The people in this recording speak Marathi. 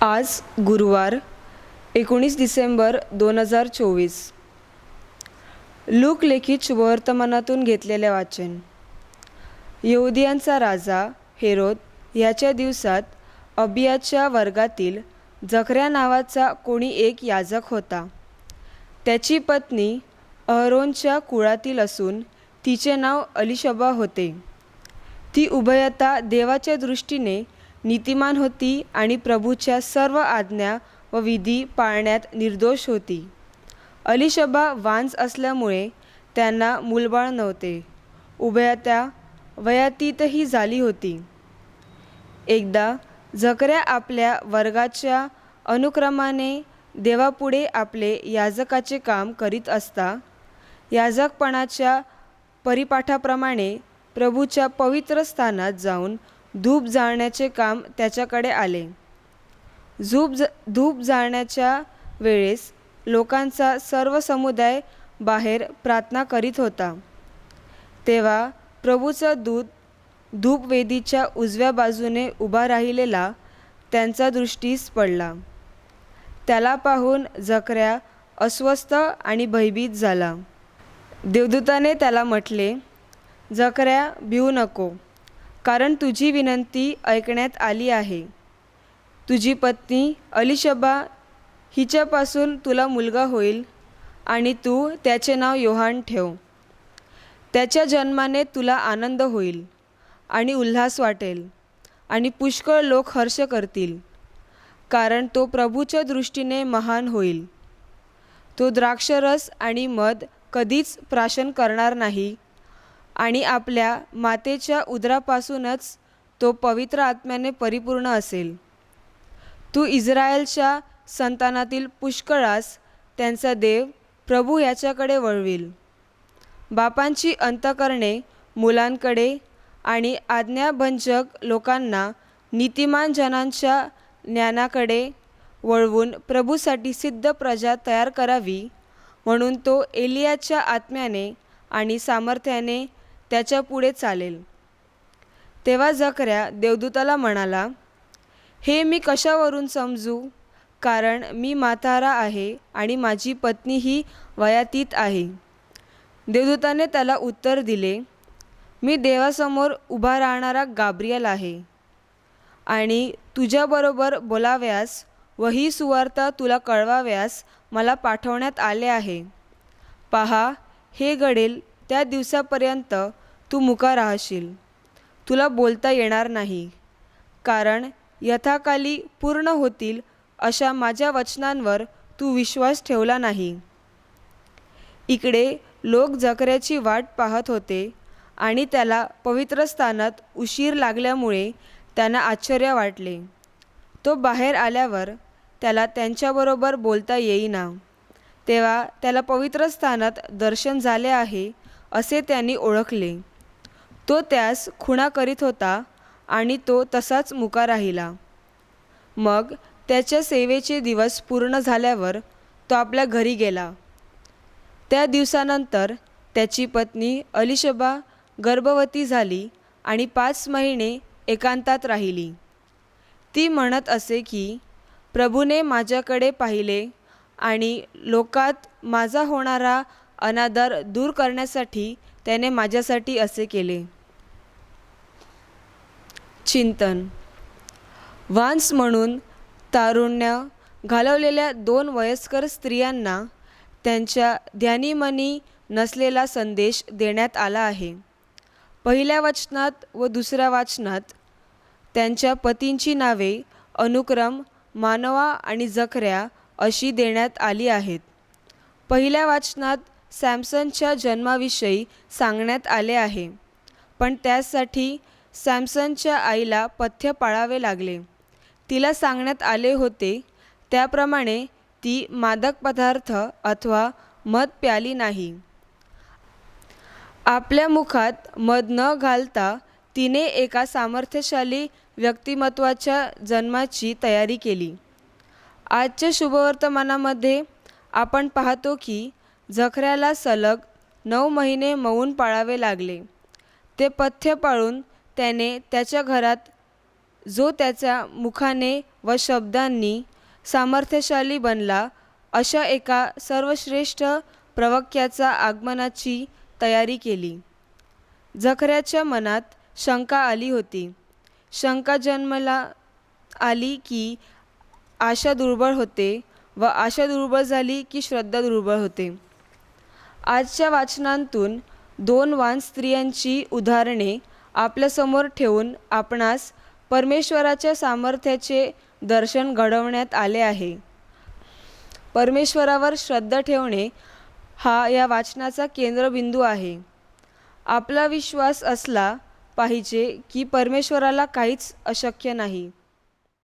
आज गुरुवार एकोणीस डिसेंबर दोन हजार चोवीस. लूकलेखित वर्तमानातून शुभवर्तमानातून घेतलेले वाचन. यहुदियांचा राजा हेरोद ह्याच्या दिवसात अबियाच्या वर्गातील जखऱ्या नावाचा कोणी एक याजक होता. त्याची पत्नी अहरोनच्या कुळातील असून तिचे नाव अलिशबा होते. ती उभयता देवाच्या दृष्टीने नीतिमान होती आणि प्रभूच्या सर्व आज्ञा व विधी पाळण्यात निर्दोष होती. अलिशबा वांज असल्यामुळे त्यांना मूलबाळ नव्हते. उभयत्या वयातीतही झाली होती. एकदा झकऱ्या आपल्या वर्गाच्या अनुक्रमाने देवापुढे आपले याजकाचे काम करीत असता याजकपणाच्या परिपाठाप्रमाणे प्रभूच्या पवित्र स्थानात जाऊन धूप जाळण्याचे काम त्याच्याकडे आले. झूप ज धूप जाळण्याच्या वेळेस लोकांचा सर्व समुदाय बाहेर प्रार्थना करीत होता. तेव्हा प्रभूचा दूत धूपवेदीच्या उजव्या बाजूने उभा राहिलेला त्यांचा दृष्टीस पडला. त्याला पाहून जकऱ्या अस्वस्थ आणि भयभीत झाला. देवदूताने त्याला म्हटले जकऱ्या भिऊ नको. कारण तुझी विनंती ऐकण्यात आली आहे. तुझी पत्नी अलिशबा हिच्यापासून तुला मुलगा होईल आणि तू त्याचे नाव योहान ठेव. त्याच्या जन्माने तुला आनंद होईल आणि उल्हास वाटेल आणि पुष्कळ लोक हर्ष करतील कारण तो प्रभूच्या दृष्टीने महान होईल. तो द्राक्षरस आणि मध कधीच प्राशन करणार नाही आणि आपल्या मातेच्या उदरापासूनच तो पवित्र आत्म्याने परिपूर्ण असेल. तू इस्रायलच्या संतानातील पुष्कळास त्यांचा देव प्रभू याच्याकडे वळविल. बापांची अंतकरणे मुलांकडे आणि आज्ञाभंजक लोकांना नीतिमान जनांच्या ज्ञानाकडे वळवून प्रभूसाठी सिद्ध प्रजा तयार करावी म्हणून तो एलियाच्या आत्म्याने आणि सामर्थ्याने त्याच्या पुढे चालेल. तेव्हा जकऱ्या देवदूताला म्हणाला हे मी कशावरून समजू? कारण मी म्हातारा आहे आणि माझी पत्नी ही वयातीत आहे. देवदूताने त्याला उत्तर दिले मी देवासमोर उभा राहणारा गाब्रियल आहे आणि तुझ्याबरोबर बोलाव्यास व ही सुवार्ता तुला कळवाव्यास मला पाठवण्यात आले आहे. पहा हे घडेल त्या दिवसापर्यंत तू मुका राहशील. तुला बोलता येणार नाही. कारण यथाकाली पूर्ण होतील अशा माझ्या वचनांवर तू विश्वास ठेवला नाही. इकडे लोक जकऱ्याची वाट पाहत होते आणि त्याला पवित्र स्थानात उशीर लागल्यामुळे त्यांना आश्चर्य वाटले. तो बाहेर आल्यावर त्याला त्यांच्याबरोबर बोलता येईना. तेव्हा त्याला पवित्र स्थानात दर्शन झाले आहे असे त्यांनी ओळखले. तो त्यास खुणा करीत होता आणि तो तसाच मुका राहिला. मग त्याच्या सेवेचे दिवस पूर्ण झाल्यावर तो आपल्या घरी गेला. त्या दिवसानंतर त्याची पत्नी अलिशबा गर्भवती झाली आणि पाच महिने एकांतात राहिली. ती म्हणत असे की प्रभूने माझ्याकडे पाहिले आणि लोकात माझा होणारा अनादर दूर करण्यासाठी त्याने माझ्यासाठी असे केले. चिंतन. वांस म्हणून तारुण्य घालवलेल्या दोन वयस्कर स्त्रियांना त्यांच्या ध्यानीमनी नसलेला संदेश देण्यात आला आहे. पहिल्या वाचनात व दुसऱ्या वाचनात त्यांच्या पतींची नावे अनुक्रम मानवा आणि जखऱ्या अशी देण्यात आली आहेत. पहिल्या वाचनात सॅमसनच्या जन्माविषयी सांगण्यात आले आहे. पण त्यासाठी सॅमसनच्या आईला पथ्य पाळावे लागले. तिला सांगण्यात आले होते त्याप्रमाणे ती मादक पदार्थ अथवा मध प्याली नाही. आपल्या मुखात मध न घालता तिने एका सामर्थ्यशाली व्यक्तिमत्वाच्या जन्माची तयारी केली. आजच्या शुभवर्तमानामध्ये आपण पाहतो की जखऱ्याला सलग नऊ महिने मौन पाळावे लागले. ते पथ्य पाळून त्याने त्याच्या घरात जो त्याच्या मुखाने व शब्दांनी सामर्थ्यशाली बनला अशा एका सर्वश्रेष्ठ प्रवक्याचा आगमनाची तयारी केली. जखऱ्याच्या मनात शंका आली होती. शंका जन्मला आली की आशा दुर्बळ होते व आशा दुर्बळ झाली की श्रद्धा दुर्बळ होते. आजच्या वाचनांतून दोन वान स्त्रियांची उदाहरणे आपल्यासमोर ठेवून आपणास परमेश्वराच्या सामर्थ्याचे दर्शन घडवण्यात आले आहे. परमेश्वरावर श्रद्धा ठेवणे हा या वाचनाचा केंद्रबिंदू आहे. आपला विश्वास असला पाहिजे की परमेश्वराला काहीच अशक्य नाही.